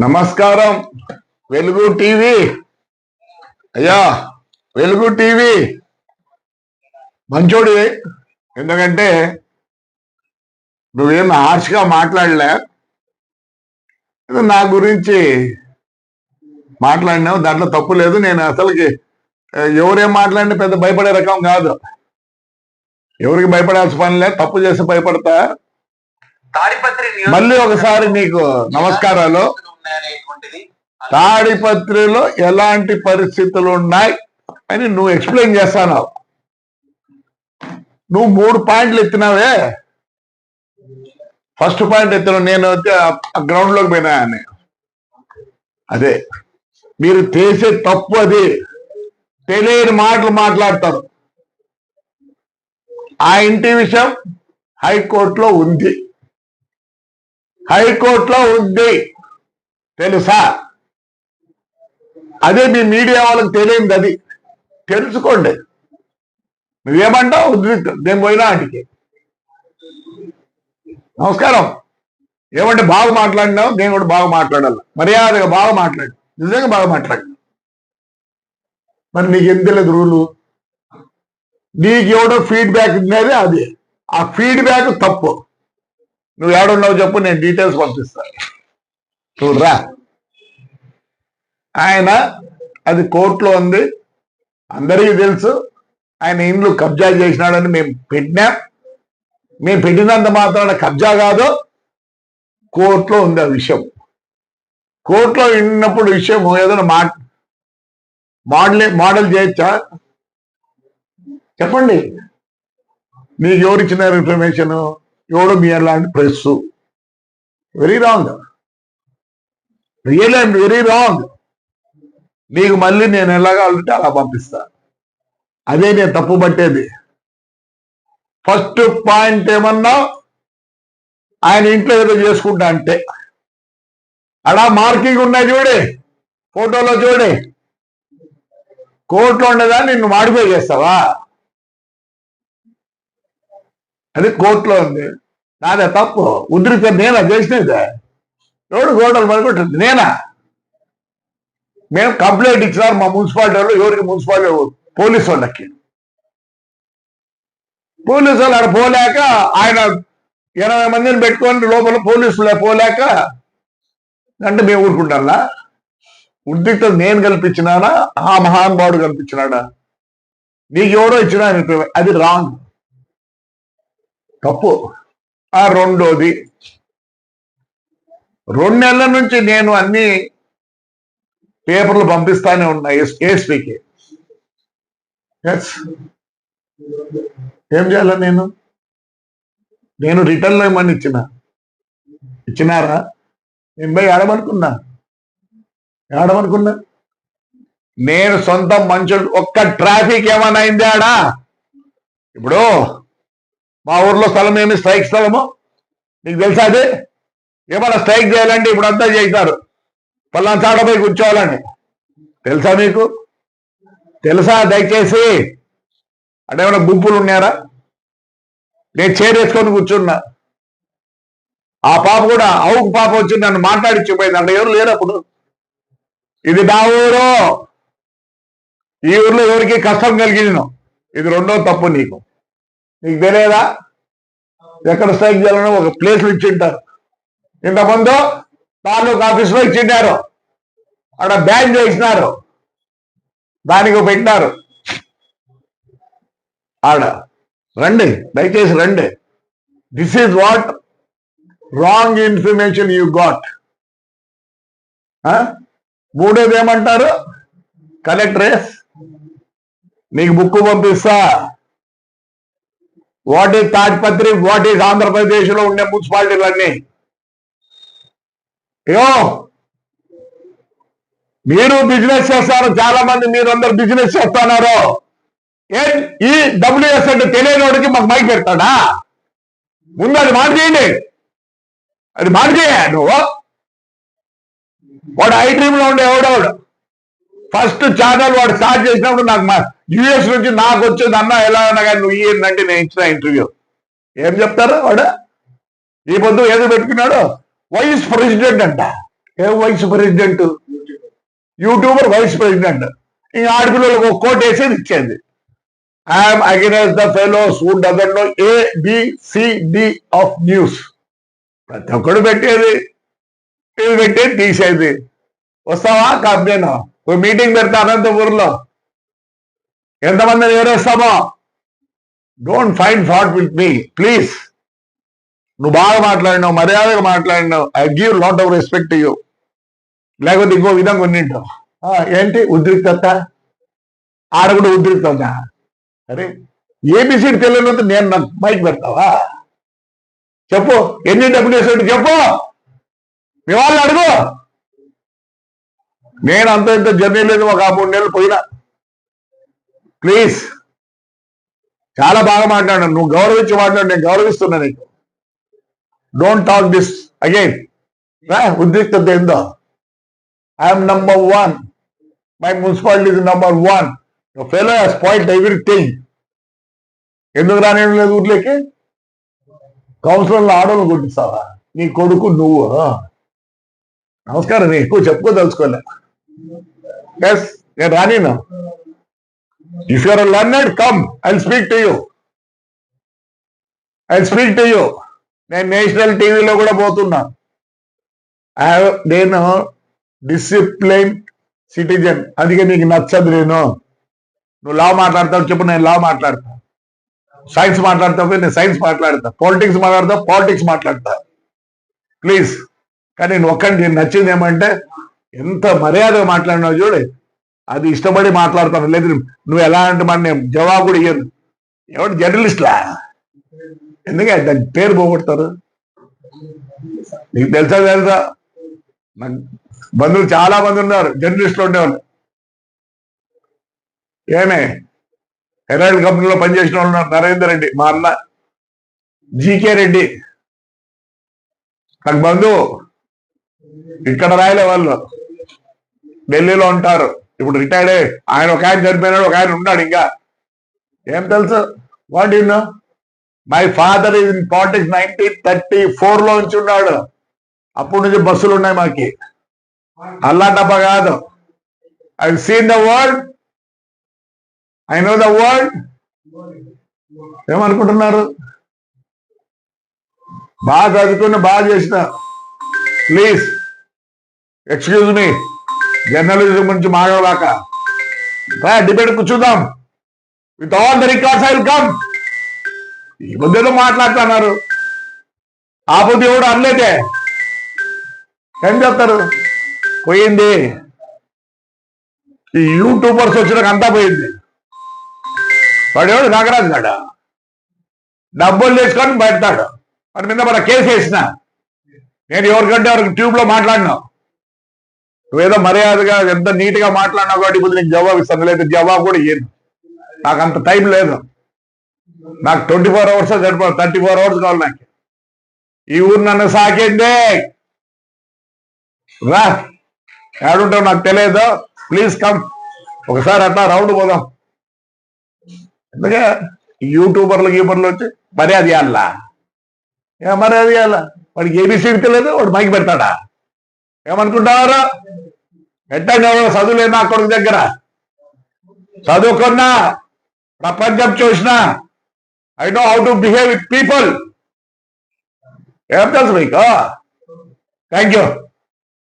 నమస్కారం. వెలుగు టీవీ. అయ్యా వెలుగు టీవీ. మంచోడి. ఎందుకంటే నువ్వేం హార్ష్గా మాట్లాడలే. నా గురించి మాట్లాడినావు దాంట్లో తప్పు లేదు. నేను అసలుకి ఎవరేం మాట్లాడినా పెద్ద భయపడే రకం కాదు. ఎవరికి భయపడాల్సిన పని లేదు. తప్పు చేసి భయపడతా. మళ్ళీ ఒకసారి నీకు నమస్కారాలు. తాడిపత్రిలో ఎలాంటి పరిస్థితులు ఉన్నాయి అని నువ్వు ఎక్స్ప్లెయిన్ చేస్తాను నువ్వు మూడు పాయింట్లు ఎత్తినావే. ఫస్ట్ పాయింట్ ఎత్తిన నేను వచ్చి గ్రౌండ్లోకి పోయినా అని. అదే. మీరు చేసే తప్పు అది. తెలియని మాటలు మాట్లాడతారు. ఆ ఇంటి విషయం హైకోర్టులో ఉంది. హైకోర్టులో ఉంది. తెలుసా? అదే మీ మీడియా వాళ్ళకి తెలియదు అది. తెలుసుకోండి. నువ్వేమంటావు? ఉద్రిక్తం నేను పోయినా ఆంటీకి. నమస్కారం. ఏమంటే బాగా మాట్లాడినావు? నేను కూడా బాగా మాట్లాడాలి. మర్యాదగా బాగా మాట్లాడు. నిజంగా బాగా మాట్లాడు. మరి నీకు ఎంత తెలియదు రూలు? నీకు ఎవడో ఫీడ్బ్యాక్ ఉన్నది అది. ఆ ఫీడ్బ్యాక్ తప్పు. నువ్వు ఎవడున్నావు చెప్పు నేను డీటెయిల్స్ పంపిస్తాను చూడరా. ఆయన అది కోర్టులో ఉంది. అందరికీ తెలుసు. ఆయన ఇండ్లు కబ్జా చేసినాడని మేము పెట్టినాం. మేము పెట్టినంత మాత్రాన కబ్జా కాదు. కోర్టులో ఉంది ఆ విషయం. కోర్టులో విన్నప్పుడు విషయం ఏదైనా మా మోడలే మోడల్ చేయొచ్చా? చెప్పండి. మీకు ఎవరు ఇచ్చినారు ఇన్ఫర్మేషన్ ఎవడు మీ press very wrong real and very wrong నీకు మళ్ళీ నేను ఎలాగాలంటే అలా పంపిస్తా. అదే నేను తప్పు పట్టేది. ఫస్ట్ పాయింట్ ఏమన్నా? ఆయన ఇంట్లో ఏదో చేసుకుంటా అంటే. అడా మార్కింగ్ ఉన్నాయి చూడే. ఫోటోలో చూడే. కోర్టులో ఉండేదా నిన్ను మాడిఫై చేస్తావా? అది కోర్టులో ఉంది. నాదే తప్పు. ఉద్రిక్త నేనా? చేసినది రోడ్డు గోడలు పడుకుంటుంది నేనా? మేము కంప్లైంట్ ఇచ్చినారు మా మున్సిపాలిటీ వాళ్ళు ఎవరికి మున్సిపాలిటీ పోలీసు వాళ్ళకి. పోలీసు వాళ్ళు ఆడ పోలేక ఆయన ఎనభై మందిని పెట్టుకొని లోపల పోలీసులు పోలేక అంటే మేము ఊరుకుంటారా ఉద్రిక్త నేను కల్పించినానా? ఆ మహానుభావుడు కల్పించినాడా? నీకు ఎవరో ఇచ్చినా అది రాంగ్. తప్పు. ఆ రెండోది. రెండు నెలల నుంచి నేను అన్ని పేపర్లు పంపిస్తానే ఉన్నా ఏఎస్పీకి. ఎస్. ఏం చేయాల నేను? నేను రిటర్న్ ఏమని ఇచ్చిన? ఇచ్చినారా? నేను పోయి ఆడమనుకున్నా. ఆడమనుకున్నా. నేను సొంత మనుషులు ఒక్క ట్రాఫిక్ ఏమైనా అయింది ఆడా? ఇప్పుడు మా ఊర్లో స్థలం ఏమి? స్ట్రైక్ స్థలము? నీకు తెలుసా అది? ఏమైనా స్ట్రైక్ చేయాలంటే ఇప్పుడు అంతా చేస్తారు పల్లాన్ చాటపై పోయి కూర్చోవాలని తెలుసా మీకు? తెలుసా? దయచేసి. అంటే ఏమైనా గుంపులు ఉన్నారా నేను చేరేసుకొని కూర్చున్నా. ఆ పాప కూడా అవుకు పాప వచ్చి నన్ను మాట్లాడిచ్చిపోయింది అంటే ఎవరు లేరు అప్పుడు? ఇది నా ఊరు. ఈ ఊర్లో ఎవరికి కష్టం కలిగిన ఇది రెండో తప్పు నీకు. నీకు తెలియదా ఎక్కడ స్ట్రైక్ చేయాలని ఒక ప్లేస్ ఇచ్చింటారు. ఇంతకుముందు తాలూకు ఆఫీసులో ఇచ్చిండారు అక్కడ బ్యాన్ చేసినారు. దానికి పెట్టినారు. ఆడ రండి దయచేసి రండి. This is what wrong information you got మూడోది ఏమంటారు? కలెక్టరేస్ నీకు బుక్ పంపిస్తా. What is Tadipatri what is ఆంధ్రప్రదేశ్లో ఉండే మున్సిపాలిటీలన్నీ? అయ్యో! మీరు బిజినెస్ చేస్తారు చాలా మంది మీరు అందరు బిజినెస్ చేస్తున్నారు. ఏ? ఈ డబ్ల్యూఎస్ అంటే తెలియని వాడికి మాకు మైక్ పెడతాడా? ముందు అది మాట చేయండి. అది మాట చేయ నువ్వు. వాడు ఐ డ్రీమ్లో ఉండే ఎవడెవడు ఫస్ట్ ఛానల్ వాడు స్టార్ట్ చేసినప్పుడు నాకు మా యుఎస్ నుంచి నాకు వచ్చేది అన్న ఎలా అన్నా కానీ నువ్వు ఏంటంటే నేను ఇచ్చిన ఇంటర్వ్యూ ఏం చెప్తారు వాడు? ఈ పొద్దు ఏదో పెట్టుకున్నాడు? వైస్ ప్రెసిడెంట్ అంట. ఏ vice president YouTuber vice president ఈ ఆడపిల్లలకు ఒక కోట్ వేసేది ఇచ్చేది. I'm against the fellows who doesn't know A B C D of news ప్రతి ఒక్కడు పెట్టేది. ఇది పెట్టేది తీసేది. వస్తావా? కంపెనీ ఒక మీటింగ్ పెడతా అనంతపురంలో ఎంతమందిని ఏరేస్తామో don't find fault with me please నువ్వు బాగా మాట్లాడినావు మర్యాదగా మాట్లాడినావు. I give lot of respect you లేకపోతే ఇంకో విధంగా ఉన్నింటావు ఏంటి? ఉద్రిక్తత? ఆడ కూడా ఉద్రిక్తత. అరే ఏబిసిడి తెలియనంత నేను నాకు మైక్ పెడతావా? చెప్పు. ఎన్ని డబ్బులు చెప్పు. మీ వాళ్ళు అడుగు. నేను అంత ఇంత జర్నీ లేదు ఒక మూడు నెలలు పోయినా. ప్లీజ్. చాలా బాగా మాట్లాడాను నువ్వు గౌరవించి మాట్లాడు నేను గౌరవిస్తున్నా నీకు. డోంట్ టాక్ దిస్ అగైన్ ఉద్రిక్తత ఏందో. I'm number one my municipality is number one fellow spoiled everything ఎందుకు రానివ్వడం లేదు ఊర్లోకి? కౌన్సిలర్లు ఆడోళ్ళు కొట్టిస్తావా నీ కొడుకు నువ్వు నమస్కారం నేను ఎక్కువ చెప్పుకోదలుచుకోలే ఎస్ నేను రానినా if you're learned come I speak to you I speak to you నేను నేషనల్ టీవీలో కూడా పోతున్నా. I నేను డిసిప్లైన్ సిటిజన్ అందుకే నీకు నచ్చదు నేను. నువ్వు లా మాట్లాడతావు చెప్పు నేను లా మాట్లాడతా. సైన్స్ మాట్లాడతావు నేను సైన్స్ మాట్లాడతా. పాలిటిక్స్ మాట్లాడతావు పాలిటిక్స్ మాట్లాడతా. ప్లీజ్ కానీ నేను ఒక్కటి నచ్చింది ఏమంటే ఎంత మర్యాదగా మాట్లాడినావు చూడు. అది ఇష్టపడి మాట్లాడతాను లేదు నువ్వు ఎలా అంటే మన నేను జవాబు కూడా ఇయ్యను ఎవరు జర్నలిస్ట్లా? ఎందుకంటే దాని పేరు పోగొడతారు? నీకు తెలుసా తెలుసా? నాకు బంధువులు చాలా మంది ఉన్నారు జర్నలిస్టులు ఉండేవాళ్ళు. ఏమే? హెరాల్డ్ కంపెనీలో పనిచేసిన వాళ్ళు ఉన్నారు నరేందర్ రెడ్డి మా అన్న. G K Reddy. నాకు బంధువు. ఇక్కడ రాయలే వాళ్ళు. ఢిల్లీలో ఉంటారు. ఇప్పుడు రిటైర్డ్ ఆయన ఒక ఆయన చనిపోయినాడు ఒక ఆయన ఉన్నాడు ఇంకా. ఏం తెలుసు? What you know? My father is in politics nineteen thirty ఫోర్లో నుంచి ఉన్నాడు. అప్పటి నుంచి బస్సులు ఉన్నాయి మాకి. అల్లా డబ్బా కాదు I seen the world I know the world ఏమనుకుంటున్నారు? బాగా చదువుకుని బాగా చేసిన. ప్లీజ్ ఎక్స్క్యూజ్ మీ జర్నలిజం గురించి మాట్లాడాక డిబేట్ కూర్చుందాం. With all the records I come. ఈ మధ్యలో మాట్లాడుతున్నారు. ఆ ఎవడు అనలేదే. ఏం చెప్తారు పోయింది. ఈ యూట్యూబర్స్ వచ్చినాక అంతా పోయింది. పడేవాడు నాగరాజు కాడ డబ్బులు తీసుకొని బయట వాడి మీద మన కేసు వేసిన. నేను ఎవరికంటే ఎవరికి ట్యూబ్లో మాట్లాడినా. నువ్వేదో మర్యాదగా ఎంత నీట్గా మాట్లాడినావు కాబట్టి ఇప్పుడు నీకు జవాబు ఇస్తాను. లేదు జవాబు కూడా ఇయ్యను. నాకు అంత టైం లేదు. నాకు ట్వంటీ ఫోర్ అవర్స్ సరిపోదు. థర్టీ ఫోర్ అవర్స్ కావాలి నాకు. ఈ ఊరు నన్ను సాకేండి రా. ఏడుంటావు నాకు తెలియదు. Please come. ఒకసారి అట్లా రౌండ్ పోదాం. ఎందుకే? యూట్యూబర్లు గీబర్లు వచ్చి మర్యాద ఇవ్వాలా ఏ మర్యాద ఇవ్వాలా వాడికి ఏబీసీ తెలియదు వాడు మైకి పెడతాడా? ఏమనుకుంటావారు ఎట్టండి ఎవరో చదువులేదు నా కొడుకు దగ్గర. చదువుకున్నా ప్రపంచం చూసినా I know how to behave with people ఏం తెలుసు మీకు? Thank you